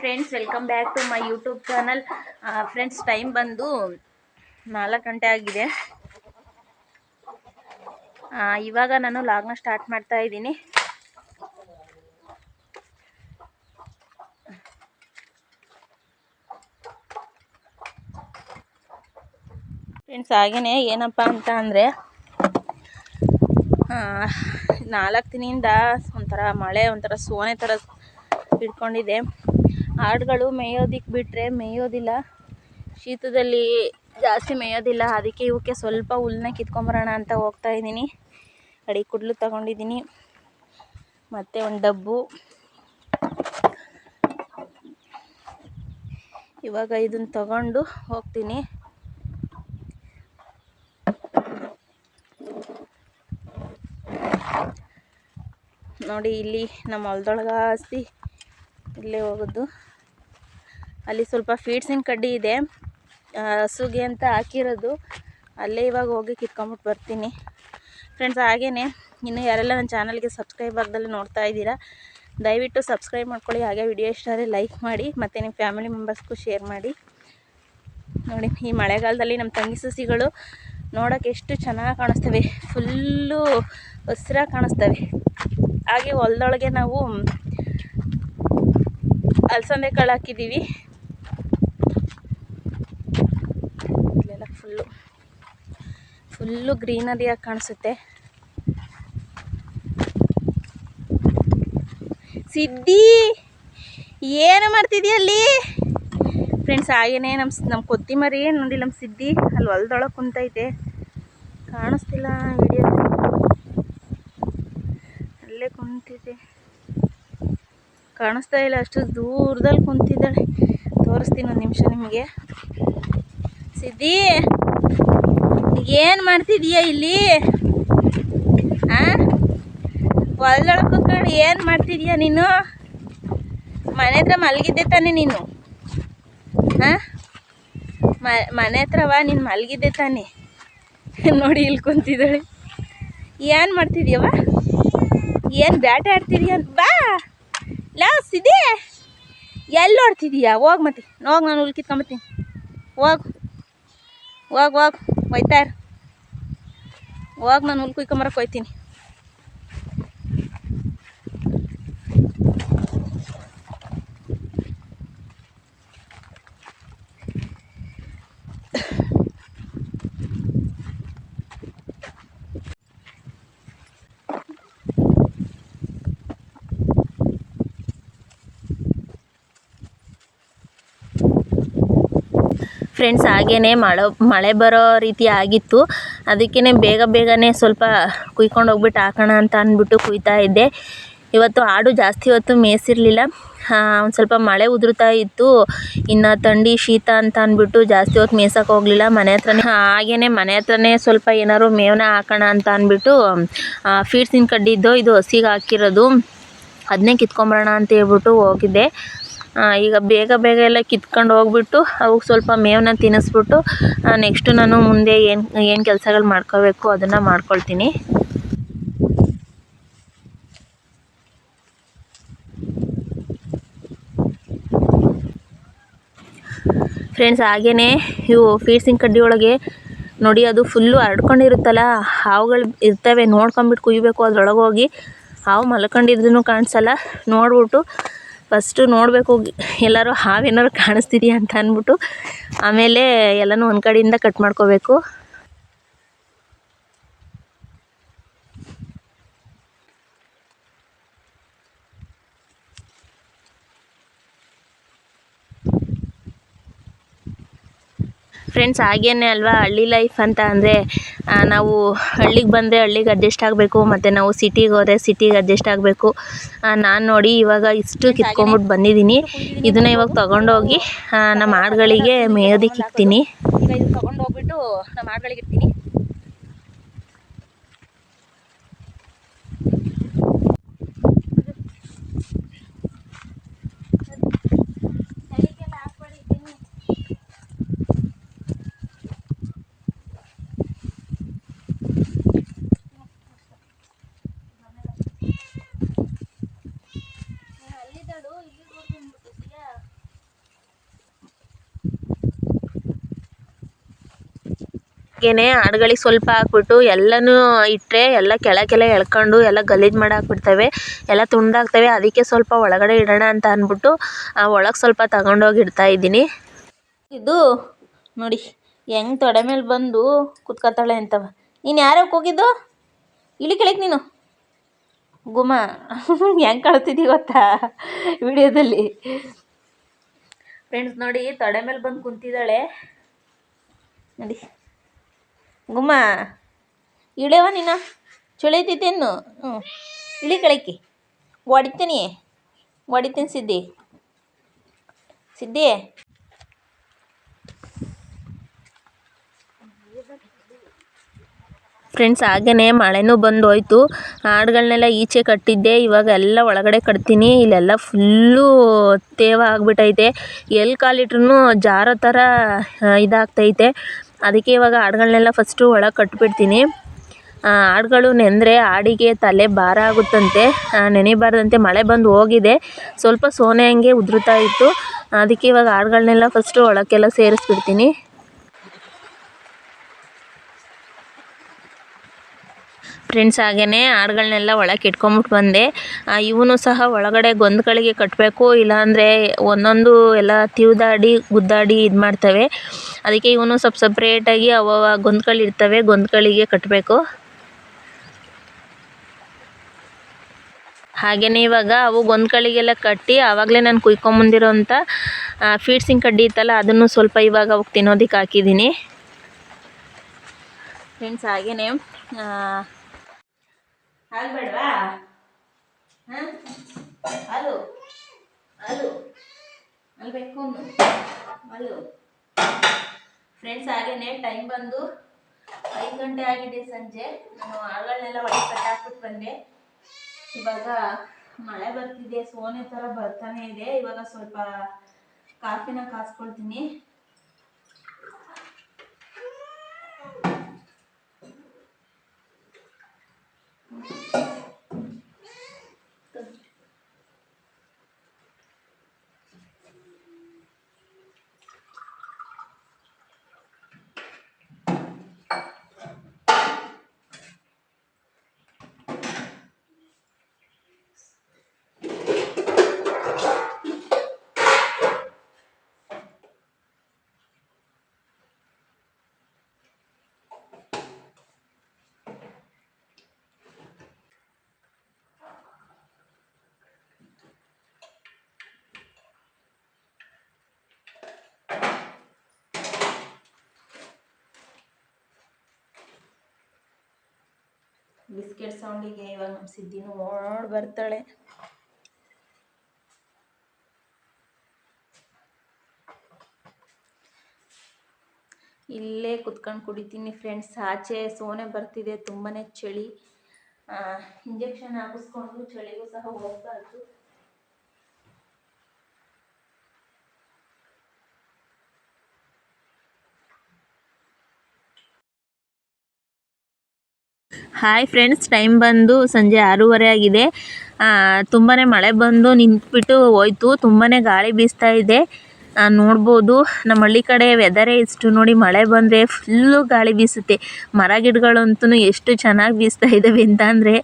Friends welcome back to my YouTube channel friends time ಬಂದು ನಾಲ್ಕು ಗಂಟೆ ಆಗಿದೆ. ಇವಾಗ ನಾನು ಲಾಗ್ನ ಸ್ಟಾರ್ಟ್ ಮಾಡ್ತಾ ಇದ್ದೀನಿ. ಫ್ರೆಂಡ್ಸ್ ಹಾಗೇನೆ ಏನಪ್ಪ ಅಂತ ಅಂದರೆ ನಾಲ್ಕು ದಿನದಿಂದ ಒಂಥರ ಮಳೆ, ಒಂಥರ ಸೋನೆ ಥರ ಹಿಡ್ಕೊಂಡಿದೆ ಆಡುಗಳು ಮೇಯೋದಿಕ್ಕೆ ಬಿಟ್ಟರೆ ಮೇಯೋದಿಲ್ಲ. ಶೀತದಲ್ಲಿ ಜಾಸ್ತಿ ಮೇಯೋದಿಲ್ಲ. ಅದಕ್ಕೆ ಇವಕ್ಕೆ ಸ್ವಲ್ಪ ಹುಲ್ಲನ್ನ ಕಿತ್ಕೊಂಬರೋಣ ಅಂತ ಹೋಗ್ತಾ ಇದ್ದೀನಿ. ಅಡಿ ಕುಡ್ಲು ತಗೊಂಡಿದ್ದೀನಿ. ಮತ್ತು ಒಂದು ಡಬ್ಬು. ಇವಾಗ ಇದನ್ನು ತಗೊಂಡು ಹೋಗ್ತೀನಿ. ನೋಡಿ ಇಲ್ಲಿ ನಮ್ಮ ಹೊಲ್ದೊಳಗೆ ಆಸ್ತಿ ಇಲ್ಲೇ ಹೋಗೋದು. ಅಲ್ಲಿ ಸ್ವಲ್ಪ ಫೀಡ್ಸಿನ ಕಡ್ಡಿ ಇದೆ. ಹಸುಗೆ ಅಂತ ಹಾಕಿರೋದು. ಅಲ್ಲೇ ಇವಾಗ ಹೋಗಿ ಕಿತ್ಕೊಂಬಿಟ್ಟು ಬರ್ತೀನಿ. ಫ್ರೆಂಡ್ಸ್ ಹಾಗೇ ಇನ್ನು ಯಾರೆಲ್ಲ ನನ್ನ ಚಾನಲ್ಗೆ ಸಬ್ಸ್ಕ್ರೈಬ್ ಆಗದಲ್ಲಿ ನೋಡ್ತಾ ಇದ್ದೀರಾ, ದಯವಿಟ್ಟು ಸಬ್ಸ್ಕ್ರೈಬ್ ಮಾಡ್ಕೊಳ್ಳಿ. ಹಾಗೆ ವಿಡಿಯೋ ಇಷ್ಟ ಆದರೆ ಲೈಕ್ ಮಾಡಿ, ಮತ್ತು ನಿಮ್ಮ ಫ್ಯಾಮಿಲಿ ಮೆಂಬರ್ಸ್ಗೂ ಶೇರ್ ಮಾಡಿ. ನೋಡಿ, ಈ ಮಳೆಗಾಲದಲ್ಲಿ ನಮ್ಮ ತಂಗಿ ಸಸಿಗಳು ನೋಡೋಕೆ ಎಷ್ಟು ಚೆನ್ನಾಗಿ ಕಾಣಿಸ್ತವೆ. ಫುಲ್ಲು ಹಸಿರಾಗಿ ಕಾಣಿಸ್ತವೆ. ಹಾಗೆ ಹೊಲದೊಳಗೆ ನಾವು ಅಲಸಂದೆ ಕಾಳು ಹಾಕಿದ್ದೀವಿ ಇಲ್ಲೆಲ್ಲ ಫುಲ್ಲು ಫುಲ್ಲು ಗ್ರೀನರಿಯಾಗಿ ಕಾಣಿಸುತ್ತೆ. ಸಿದ್ದಿ, ಏನು ಮಾಡ್ತಿದ್ದೀಯ ಅಲ್ಲಿ? ಫ್ರೆಂಡ್ಸ್ ಹಾಗೇನೆ ನಮ್ಮ ನಮ್ಮ ಕೊತ್ತಿಮರಿ ನೋಡಿ ನಮ್ಮ ಸಿದ್ದಿ. ಅಲ್ಲಿ ಹೊಲ್ದೊಳಗೆ ಕುಂತೈತೆ. ಕಾಣಿಸ್ತಿಲ್ಲ ವಿಡಿಯೋದಲ್ಲಿ ಅಲ್ಲೇ ಕುಂತಿದೆ. ಕಾಣಿಸ್ತಾ ಇಲ್ಲ, ಅಷ್ಟು ದೂರದಲ್ಲಿ ಕುಂತಿದ್ದಾಳೆ. ತೋರಿಸ್ತೀನಿ ಒಂದು ನಿಮಿಷ ನಿಮಗೆ. ಸಿದ್ದಿ! ಏನು ಮಾಡ್ತಿದೀಯ ಇಲ್ಲಿ? ಆ? ಹೊಲ್ದೊಳಗೆ ಕುತ್ಕೊಂಡು ಏನು ಮಾಡ್ತಿದೀಯ ನೀನು? ಮನೆ ಹತ್ರ ಮಲಗಿದ್ದೆ ತಾನೆ ನೀನು. ಹಾಂ ಮನೆ ಹತ್ರವ ನೀನು ಮಲಗಿದ್ದೆ ತಾನೆ. ನೋಡಿ ಇಲ್ಲಿ ಕುಂತಿದ್ದಾಳೆ. ಏನು ಮಾಡ್ತಿದ್ಯವ ಏನು ಬ್ಯಾಟೆ ಆಡ್ತಿದೀಯ? ಬಾ! ಲಾಸ್ ಸಿದ್ದಿ! ಎಲ್ಲಿ ಓಡ್ತಿದೀಯಾ? ಹೋಗ್ ಮತ್ತೆ. ಹೋಗಿ, ನಾನು ಉಲ್ಕಿತ್ಕೊಂಬತ್ತೀನಿ ಹೋಗ್. ಹೋಗ್ ಹೋಗ್. ಒಯ್ತಾ ಇರು ಹೋಗ್ ನಾನು ಹುಲ್ ಕುಯ್ಕೊಂಬರಕ್ಕೆ ಹೋಯ್ತೀನಿ ಫ್ರೆಂಡ್ಸ್ ಹಾಗೇ ಮಳೆ ಮಳೆ ಬರೋ ರೀತಿ ಆಗಿತ್ತು. ಅದಕ್ಕೇ ಬೇಗ ಬೇಗನೆ ಸ್ವಲ್ಪ ಕುಯ್ಕೊಂಡು ಹೋಗ್ಬಿಟ್ಟು ಹಾಕೋಣ ಅಂತ ಅಂದ್ಬಿಟ್ಟು ಕುಯ್ತಾ ಇದ್ದೆ. ಇವತ್ತು ಆಡು ಜಾಸ್ತಿ ಹೊತ್ತು ಮೇಯಿಸಿರಲಿಲ್ಲ. ಒಂದು ಸ್ವಲ್ಪ ಮಳೆ ಉದುರ್ತಾ ಇತ್ತು. ಇನ್ನು ಥಂಡಿ, ಶೀತ ಅಂತ ಅಂದ್ಬಿಟ್ಟು ಜಾಸ್ತಿ ಹೊತ್ತು ಮೇಯ್ಸೋಕೆ ಹೋಗಲಿಲ್ಲ. ಮನೆ ಹತ್ರನೇ ಹಾಗೇ ಮನೆ ಹತ್ರನೇ ಸ್ವಲ್ಪ ಏನಾದ್ರು ಮೇವನ್ನ ಹಾಕೋಣ ಅಂತ ಅಂದ್ಬಿಟ್ಟು ಫೀಡ್ಸಿನ ಕಡ್ಡಿದ್ದು ಇದು ಹಸಿಗೆ ಹಾಕಿರೋದು. ಅದನ್ನೇ ಕಿತ್ಕೊಂಬರೋಣ ಅಂತ ಹೇಳ್ಬಿಟ್ಟು ಹೋಗಿದ್ದೆ. ಈಗ ಬೇಗ ಬೇಗ ಎಲ್ಲ ಕಿತ್ಕೊಂಡು ಹೋಗ್ಬಿಟ್ಟು ಅವಕ್ಕೆ ಸ್ವಲ್ಪ ಮೇವನ್ನ ತಿನ್ನಿಸ್ಬಿಟ್ಟು ನೆಕ್ಸ್ಟು ನಾನು ಮುಂದೆ ಏನು ಏನು ಕೆಲಸಗಳು ಮಾಡ್ಕೋಬೇಕು ಅದನ್ನು ಮಾಡ್ಕೊಳ್ತೀನಿ. ಫ್ರೆಂಡ್ಸ್ ಹಾಗೇನೆ ಇವು ಫೀಸಿಂಗ್ ಕಡ್ಡಿ ಒಳಗೆ ನೋಡಿ ಅದು ಫುಲ್ಲು ಹರಡ್ಕೊಂಡಿರುತ್ತಲ್ಲ ಹಾವುಗಳು ಇರ್ತವೆ ನೋಡ್ಕೊಂಬಿಟ್ಟು ಕುಯ್ಬೇಕು ಅದ್ರೊಳಗೆ ಹೋಗಿ, ಹಾವು ಮಲ್ಕೊಂಡಿದ್ರೂ ಕಾಣಿಸಲ್ಲ, ನೋಡ್ಬಿಟ್ಟು ಫಸ್ಟು ನೋಡಬೇಕು ಎಲ್ಲರೂ ಹಾವೇನಾದ್ರು ಕಾಣಿಸ್ತಿದೆಯಾ ಅಂತ ಅಂದ್ಬಿಟ್ಟು ಆಮೇಲೆ ಎಲ್ಲನೂ ಒಂದು ಕಡೆಯಿಂದ ಕಟ್ ಮಾಡ್ಕೋಬೇಕು. ಫ್ರೆಂಡ್ಸ್ ಹಾಗೇನೆ ಅಲ್ವಾ? ಹಳ್ಳಿ ಲೈಫ್ ಅಂತ ಅಂದರೆ ನಾವು ಹಳ್ಳಿಗೆ ಬಂದರೆ ಹಳ್ಳಿಗೆ ಅಡ್ಜಸ್ಟ್ ಆಗಬೇಕು ಮತ್ತು ನಾವು ಸಿಟಿಗೆ ಹೋದರೆ ಸಿಟಿಗೆ ಅಡ್ಜಸ್ಟ್ ಆಗಬೇಕು. ನಾನು ನೋಡಿ ಇವಾಗ ಇಷ್ಟು ಕಿತ್ಕೊಂಬಿಟ್ಟು ಬಂದಿದ್ದೀನಿ. ಇದನ್ನ ಇವಾಗ ತೊಗೊಂಡೋಗಿ ನಮ್ಮ ಆಡುಗಳಿಗೆ ಮೇಯೋದಕ್ಕೆ ಇಕ್ತೀನಿ. ಈಗ ಇದು ತೊಗೊಂಡೋಗ್ಬಿಟ್ಟು ನಮ್ಮ ಆಡುಗಳಿಗೆ ಇರ್ತೀನಿ ಹಾಗೇನೆ ಆಡುಗಳಿಗೆ ಸ್ವಲ್ಪ ಹಾಕ್ಬಿಟ್ಟು ಎಲ್ಲನೂ ಇಟ್ಟರೆ ಎಲ್ಲ ಕೆಳಗೆಲ್ಲ ಎಳ್ಕೊಂಡು ಎಲ್ಲ ಗಲೀಜು ಮಾಡಿ ಹಾಕ್ಬಿಡ್ತವೆ ಎಲ್ಲ ತುಂಡಾಗ್ತವೆ, ಅದಕ್ಕೆ ಸ್ವಲ್ಪ ಒಳಗಡೆ ಇಡೋಣ ಅಂತ ಅಂದ್ಬಿಟ್ಟು ಒಳಗೆ ಸ್ವಲ್ಪ ತಗೊಂಡೋಗಿ ಇಡ್ತಾ ಇದ್ದೀನಿ. ಇದು ನೋಡಿ, ಹೆಂಗೆ ತೊಡೆ ಮೇಲೆ ಬಂದು ಕುತ್ಕೋತಾಳೆ ಅಂತವ. ನೀನು ಯಾರ್ಯಾಕೆ ಹೋಗಿದ್ದು ಇಳಿ ಕೆಳಗೆ ನೀನು. ಗುಮ, ಹೆಂಗೆ ಕಳ್ತಿದ್ದಿ ಗೊತ್ತಾ ವಿಡಿಯೋದಲ್ಲಿ? ಫ್ರೆಂಡ್ಸ್ ನೋಡಿ, ತೊಡೆ ಮೇಲೆ ಬಂದು ಕುಂತಿದ್ದಾಳೆ. ನೋಡಿ. ಗುಮ್ಮ ಇಳೆವ ನೀನು? ಚುಳಿತಿದ್ದೇನು ಹ್ಞೂ. ಇಳಿ ಕೆಳಕ್ಕೆ. ಹೊಡಿತೀನಿ ಹೊಡಿತೀನಿ ಸಿದ್ದಿ ಸಿದ್ದಿ ಫ್ರೆಂಡ್ಸ್ ಹಾಗೇ ಮಳೆನೂ ಬಂದು ಹೋಯ್ತು ಆಡುಗಳ್ನೆಲ್ಲ ಈಚೆ ಕಟ್ಟಿದ್ದೆ. ಇವಾಗ ಎಲ್ಲ ಒಳಗಡೆ ಕಟ್ತೀನಿ. ಇಲ್ಲೆಲ್ಲ ಫುಲ್ಲು ತೇವ ಆಗಿಬಿಟ್ಟೈತೆ ಎಲ್ಲಿ ಕಾಲಿಟ್ರೂ ಜಾರೋ ಥರ ಇದಾಗ್ತೈತೆ. ಅದಕ್ಕೆ ಇವಾಗ ಹಾಡುಗಳನ್ನೆಲ್ಲ ಫಸ್ಟು ಒಳಗೆ ಕಟ್ಟಿಬಿಡ್ತೀನಿ ಹಾಡುಗಳು ನೆಂದರೆ ಆಡಿಗೆ ತಲೆ ಭಾರ ಆಗುತ್ತಂತೆ. ನೆನೆಬಾರ್ದಂತೆ ಮಳೆ ಬಂದು ಹೋಗಿದೆ. ಸ್ವಲ್ಪ ಸೋನೆ ಹಂಗೆ ಉದುರುತ್ತಾ ಇತ್ತು. ಅದಕ್ಕೆ ಇವಾಗ ಹಾಡುಗಳನ್ನೆಲ್ಲ ಫಸ್ಟು ಒಳಕ್ಕೆಲ್ಲ ಸೇರಿಸ್ಬಿಡ್ತೀನಿ. ಫ್ರೆಂಡ್ಸ್ ಹಾಗೆಯೇ ಹಾಡುಗಳನ್ನೆಲ್ಲ ಒಳಕ್ಕೆ ಇಟ್ಕೊಂಬಿಟ್ಟು ಬಂದೆ. ಇವನು ಸಹ ಒಳಗಡೆ ಗೊಂದುಗಳಿಗೆ ಕಟ್ಟಬೇಕು ಇಲ್ಲಾಂದರೆ ಒಂದೊಂದು ಎಲ್ಲ ತಿವಿದಾಡಿ, ಗುದ್ದಾಡಿ ಇದು ಮಾಡ್ತವೆ ಅದಕ್ಕೆ ಇವನು ಸ್ವಲ್ಪ ಸಪ್ರೇಟಾಗಿ ಅವ ಗೊಂದ್ಗಳಿರ್ತವೆ ಗೊಂದ್ಗಳಿಗೆ ಕಟ್ಟಬೇಕು ಹಾಗೆಯೇ ಇವಾಗ ಅವು ಗೊಂದ್ಗಳಿಗೆಲ್ಲ ಕಟ್ಟಿ ಆವಾಗಲೇ ನಾನು ಕುಯ್ಕೊಂಬಂದಿರೋಂಥ ಫೀಡ್ಸಿಂಗ್ ಕಡ್ಡಿ ಇತ್ತಲ್ಲ ಅದನ್ನು ಸ್ವಲ್ಪ ಇವಾಗ ಅವಕ್ಕೆ ತಿನ್ನೋದಕ್ಕೆ ಹಾಕಿದ್ದೀನಿ. ಫ್ರೆಂಡ್ಸ್ ಹಾಗೆಯೇ ಆಗ್ಬೇಡವಾ ಹಾಂ? ಅಲು ಅಲು ಅಲ್ಬೇಕು ಅಲು ಫ್ರೆಂಡ್ಸ್ ಹಾಗೇನೆ ಟೈಮ್ ಬಂದು ಐದು ಗಂಟೆ ಆಗಿದೆ ಸಂಜೆ. ನಾನು ಆಳುಗಳನ್ನೆಲ್ಲ ಒಳಗೆ ಕಟ್ಟಾಕ್ಬಿಟ್ಟು ಬಂದೆ. ಇವಾಗ ಮಳೆ ಬರ್ತಿದೆ, ಸೋನೆ ಥರ ಬರ್ತಾನೆ ಇದೆ. ಇವಾಗ ಸ್ವಲ್ಪ ಕಾಫಿನ ಕಾಸ್ಕೊಳ್ತೀನಿ. ಬಿಸ್ಕೆಟ್ ಸೌಂಡಿಗೆ ಇವಾಗ ನಮ್ಮ ಸಿದ್ದಿನೂ ಓಡ್ ಬರ್ತಾಳೆ. ಇಲ್ಲೇ ಕುತ್ಕೊಂಡು ಕುಡಿತೀನಿ ಫ್ರೆಂಡ್ಸ್. ಆಚೆ ಸೋನೆ ಬರ್ತಿದೆ ತುಂಬಾ ಚಳಿ. ಇಂಜೆಕ್ಷನ್ ಹಾಕಿಸ್ಕೊಂಡು ಚಳಿಗೂ ಸಹ ಹೋಗ್ಬಾರ್ದು. ಹಾಯ್ ಫ್ರೆಂಡ್ಸ್ ಟೈಮ್ ಬಂದು ಸಂಜೆ ಆರೂವರೆ ಆಗಿದೆ. ತುಂಬಾ ಮಳೆ ಬಂದು ನಿಂತ್ಬಿಟ್ಟು ಹೋಯ್ತು. ತುಂಬಾ ಗಾಳಿ ಬೀಸ್ತಾ ಇದೆ. ನೋಡ್ಬೋದು ನಮ್ಮ ಹಳ್ಳಿ ಕಡೆ ವೆದರೇ ಇಷ್ಟು ನೋಡಿ ಮಳೆ ಬಂದರೆ ಫುಲ್ಲು ಗಾಳಿ ಬೀಸುತ್ತೆ. ಮರ ಗಿಡಗಳಂತೂ ಎಷ್ಟು ಚೆನ್ನಾಗಿ ಬೀಸ್ತಾ ಇದ್ದಾವೆ ಅಂತ ಅಂದರೆ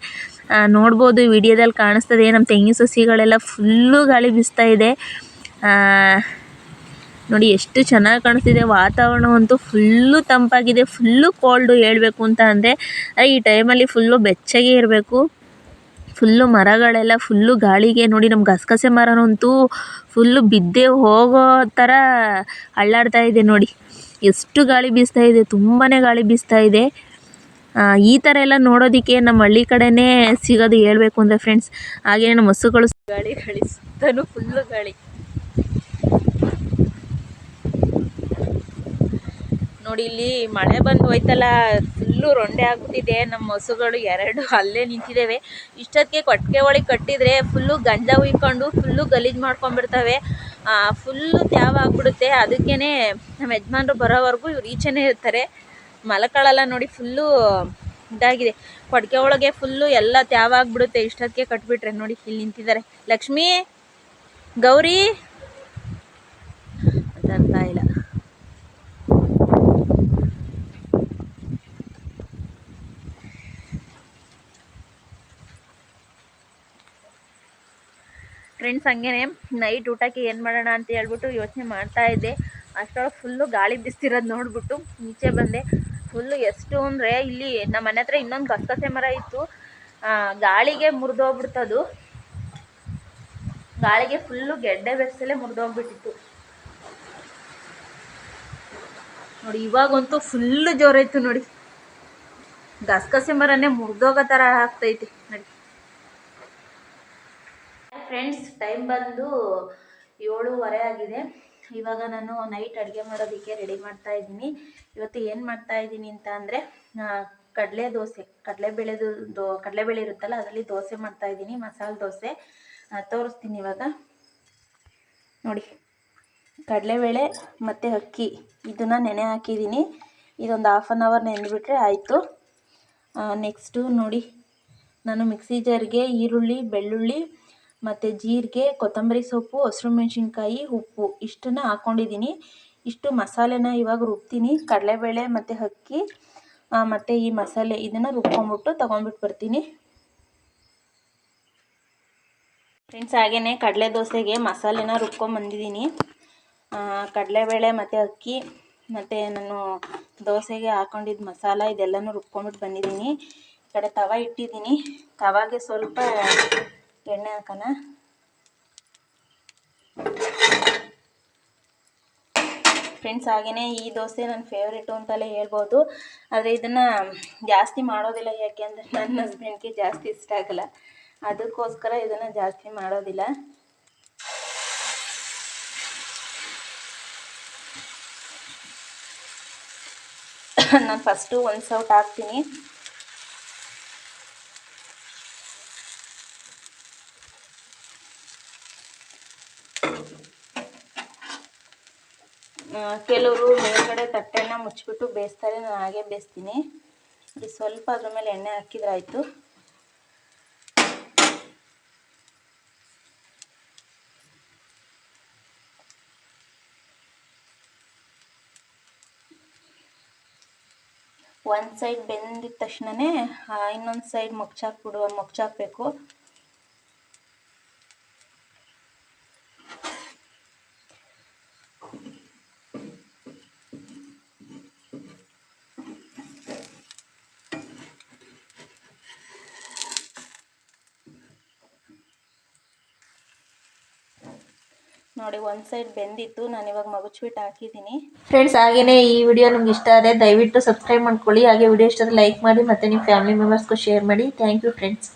ನೋಡ್ಬೋದು ವಿಡಿಯೋದಲ್ಲಿ ಕಾಣಿಸ್ತದೆ. ನಮ್ಮ ತೆಂಗಿನ ಸಸಿಗಳೆಲ್ಲ ಫುಲ್ಲು ಗಾಳಿ ಬೀಸ್ತಾ ಇದೆ. ನೋಡಿ ಎಷ್ಟು ಚೆನ್ನಾಗಿ ಕಾಣಿಸ್ತಿದೆ. ವಾತಾವರಣ ಅಂತೂ ಫುಲ್ಲು ತಂಪಾಗಿದೆ ಫುಲ್ಲು ಕೋಲ್ಡು ಹೇಳಬೇಕು ಅಂತ ಅಂದರೆ ಈ ಟೈಮಲ್ಲಿ ಫುಲ್ಲು ಬೆಚ್ಚಗೆ ಇರಬೇಕು. ಫುಲ್ಲು ಮರಗಳೆಲ್ಲ ಫುಲ್ಲು ಗಾಳಿಗೆ ನೋಡಿ ನಮ್ಮ ಗಸಗಸೆ ಮರನಂತೂ ಫುಲ್ಲು ಬಿದ್ದೇ ಹೋಗೋ ಥರ ಅಳ್ಳಾಡ್ತಾ ಇದೆ ನೋಡಿ. ಎಷ್ಟು ಗಾಳಿ ಬೀಸ್ತಾ ಇದೆ ತುಂಬಾ ಗಾಳಿ ಬೀಸ್ತಾ ಇದೆ. ಈ ಥರ ಎಲ್ಲ ನೋಡೋದಕ್ಕೆ ನಮ್ಮ ಹಳ್ಳಿ ಕಡೆನೇ ಸಿಗೋದು ಹೇಳಬೇಕು ಅಂದರೆ ಫ್ರೆಂಡ್ಸ್ ಹಾಗೆಯೇ ನಮ್ಮ ಹಸುಗಳು ಗಾಳಿ ಗಾಳಿ ಸುತ್ತಲೂ ಫುಲ್ಲು ಗಾಳಿ. ನೋಡಿ, ಇಲ್ಲಿ ಮಳೆ ಬಂದು ಹೋಯ್ತಲ್ಲ ಫುಲ್ಲು ರೊಂಡೆ ಆಗ್ಬಿಟ್ಟಿದೆ. ನಮ್ಮ ಹಸುಗಳು ಎರಡು ಅಲ್ಲೇ ನಿಂತಿದ್ದಾವೆ. ಇಷ್ಟೊತ್ತಿಗೆ ಕೊಟ್ಟಿಗೆ ಒಳಗೆ ಕಟ್ಟಿದರೆ ಫುಲ್ಲು ಗಂಜ ಉಯ್ಕೊಂಡು ಫುಲ್ಲು ಗಲೀಜು ಮಾಡ್ಕೊಂಡ್ಬಿಡ್ತವೆ. ಫುಲ್ಲು ತ್ಯಾವ ಆಗ್ಬಿಡುತ್ತೆ. ಅದಕ್ಕೇ ನಮ್ಮ ಯಜಮಾನ್ರು ಬರೋವರೆಗೂ ಇವ್ರು ಈಚೆನೇ ಇರ್ತಾರೆ. ಮಲಕಳೆಲ್ಲ ನೋಡಿ ಫುಲ್ಲು ಇದಾಗಿದೆ. ಕೊಟ್ಟಿಗೆ ಒಳಗೆ ಫುಲ್ಲು ಎಲ್ಲ ತ್ಯಾವ ಆಗ್ಬಿಡುತ್ತೆ. ಇಷ್ಟೊತ್ತಿಗೆ ಕಟ್ಬಿಟ್ರೆ ನೋಡಿ, ಇಲ್ಲಿ ನಿಂತಿದ್ದಾರೆ. ಲಕ್ಷ್ಮೀ, ಗೌರಿ, ಅಂತ ಇಲ್ಲ. ಫ್ರೆಂಡ್ಸ್ ಹಂಗೇನೆ ನೈಟ್ ಊಟಕ್ಕೆ ಏನು ಮಾಡೋಣ ಅಂತ ಹೇಳ್ಬಿಟ್ಟು ಯೋಚನೆ ಮಾಡ್ತಾ ಇದ್ದೆ. ಅಷ್ಟರೊಳಗೆ ಫುಲ್ಲು ಗಾಳಿ ಬಿಸ್ತಿರೋದು ನೋಡ್ಬಿಟ್ಟು ಈಚೆ ಬಂದೆ. ಫುಲ್ಲು ಎಷ್ಟು ಅಂದರೆ ಇಲ್ಲಿ ನಮ್ಮ ಮನೆ ಹತ್ರ ಇನ್ನೊಂದು ಗಸಗಸೆ ಮರ ಇತ್ತು. ಗಾಳಿಗೆ ಮುರಿದೋಗ್ಬಿಡ್ತದು. ಗಾಳಿಗೆ ಫುಲ್ಲು ಗೆಡ್ಡೆ ಬೆಸಲೇ ಮುರಿದೋಗ್ಬಿಟ್ಟಿತ್ತು. ನೋಡಿ, ಇವಾಗಂತೂ ಫುಲ್ಲು ಜೋರಾಯ್ತು ನೋಡಿ. ಗಸಗಸೆ ಮರನೇ ಮುರಿದೋಗೋ ಥರ ಆಗ್ತೈತಿ. ನೋಡಿ. ಫ್ರೆಂಡ್ಸ್ ಟೈಮ್ ಬಂದು ಏಳುವರೆ ಆಗಿದೆ. ಇವಾಗ ನಾನು ನೈಟ್ ಅಡುಗೆ ಮಾಡೋದಕ್ಕೆ ರೆಡಿ ಮಾಡ್ತಾ ಇದ್ದೀನಿ. ಇವತ್ತು ಏನು ಮಾಡ್ತಾ ಇದ್ದೀನಿ ಅಂತ ಅಂದರೆ ಕಡಲೆ ದೋಸೆ. ಕಡಲೆ ಕಡಲೆಬೇಳೆದು ದೋ ಕಡಲೆಬೇಳೆ ಇರುತ್ತಲ್ಲ, ಅದರಲ್ಲಿ ದೋಸೆ ಮಾಡ್ತಾ ಇದ್ದೀನಿ, ಮಸಾಲೆ ದೋಸೆ. ತೋರಿಸ್ತೀನಿ ಇವಾಗ. ನೋಡಿ ಕಡಲೆಬೇಳೆ ಮತ್ತು ಅಕ್ಕಿ. ಇದನ್ನು ನೆನೆ ಹಾಕಿದ್ದೀನಿ. ಇದೊಂದು ಹಾಫ್ ಆನ್ ಅವರ್ ನೆನೆದ್ಬಿಟ್ರೆ ಆಯಿತು. ನೆಕ್ಸ್ಟು ನೋಡಿ, ನಾನು ಮಿಕ್ಸಿ ಜಾರ್ಗೆ ಈರುಳ್ಳಿ, ಬೆಳ್ಳುಳ್ಳಿ ಮತ್ತು ಜೀರಿಗೆ, ಕೊತ್ತಂಬರಿ ಸೊಪ್ಪು ಹಸಿರು ಮೆಣಸಿನ್ಕಾಯಿ ಉಪ್ಪು. ಇಷ್ಟನ್ನು ಹಾಕ್ಕೊಂಡಿದ್ದೀನಿ ಇಷ್ಟು ಮಸಾಲೆನ ಇವಾಗ ರುಬ್ತೀನಿ. ಕಡಲೆಬೇಳೆ ಮತ್ತು ಅಕ್ಕಿ ಮತ್ತು ಈ ಮಸಾಲೆ ಇದನ್ನು ರುಬ್ಕೊಂಬಿಟ್ಟು ತೊಗೊಂಡ್ಬಿಟ್ಟು ಬರ್ತೀನಿ. ಫ್ರೆಂಡ್ಸ್ ಹಾಗೇ ಕಡಲೆ ದೋಸೆಗೆ ಮಸಾಲೆನ ರುಬ್ಕೊಂಬಂದಿದ್ದೀನಿ ಕಡಲೆಬೇಳೆ ಮತ್ತು ಅಕ್ಕಿ, ಮತ್ತು ನಾನು ದೋಸೆಗೆ ಹಾಕೊಂಡಿದ್ದ ಮಸಾಲ ಇದೆಲ್ಲನೂ ರುಬ್ಕೊಂಬಿಟ್ಟು ಬಂದಿದ್ದೀನಿ. ಈ ಕಡೆ ತವ ಇಟ್ಟಿದ್ದೀನಿ. ತವಾಗೆ ಸ್ವಲ್ಪ ಎಣ್ಣೆ ಹಾಕೋಣ. ಫ್ರೆಂಡ್ಸ್ ಹಾಗೆಯೇ ಈ ದೋಸೆ ನನ್ನ ಫೇವ್ರೇಟು ಅಂತಲೇ ಹೇಳ್ಬೋದು. ಆದರೆ ಇದನ್ನು ಜಾಸ್ತಿ ಮಾಡೋದಿಲ್ಲ, ಯಾಕೆ ಅಂದರೆ ನನ್ನ ಹಸ್ಬೆಂಡ್ಗೆ ಜಾಸ್ತಿ ಇಷ್ಟ ಆಗಲ್ಲ. ಅದಕ್ಕೋಸ್ಕರ ಇದನ್ನು ಜಾಸ್ತಿ ಮಾಡೋದಿಲ್ಲ. ನಾನು ಫಸ್ಟು ಒಂದು ಸೌಟ್ ಹಾಕ್ತೀನಿ. ಕೆಲವರು ಮೇಲ್ಗಡೆ ತಟ್ಟೆನ ಮುಚ್ಚಿಬಿಟ್ಟು ಬೇಯಿಸ್ತಾರೆ, ನಾನು ಹಾಗೆ ಬೇಯಿಸ್ತೀನಿ. ಇದು ಸ್ವಲ್ಪ ಅದ್ರ ಮೇಲೆ ಎಣ್ಣೆ ಹಾಕಿದ್ರೆ ಆಯಿತು. ಒಂದು ಸೈಡ್ ಬೆಂದಿದ ತಕ್ಷಣವೇ ಇನ್ನೊಂದು ಸೈಡ್ ಮುಚ್ಚಾಕ್ಬಿಡುವ ಮುಚ್ಚಾಕಬೇಕು ನೋಡಿ, ಒಂದು ಸೈಡ್ ಬೆಂದಿತ್ತು. ನಾನು ಇವಾಗ ಮಗುಚ್ಬಿಟ್ಟು ಹಾಕಿದ್ದೀನಿ ಫ್ರೆಂಡ್ಸ್ ಹಾಗೆಯೇ ಈ ವಿಡಿಯೋ ನಿಮ್ಗೆ ಇಷ್ಟ ಆದರೆ ದಯವಿಟ್ಟು ಸಬ್ಸ್ಕ್ರೈಬ್ ಮಾಡ್ಕೊಳ್ಳಿ. ಹಾಗೆ ವಿಡಿಯೋ ಇಷ್ಟ ಲೈಕ್ ಮಾಡಿ ಮತ್ತು ನಿಮ್ಮ ಫ್ಯಾಮಿಲಿ ಮೆಂಬರ್ಸ್ಗೂ ಶೇರ್ ಮಾಡಿ. Thank you friends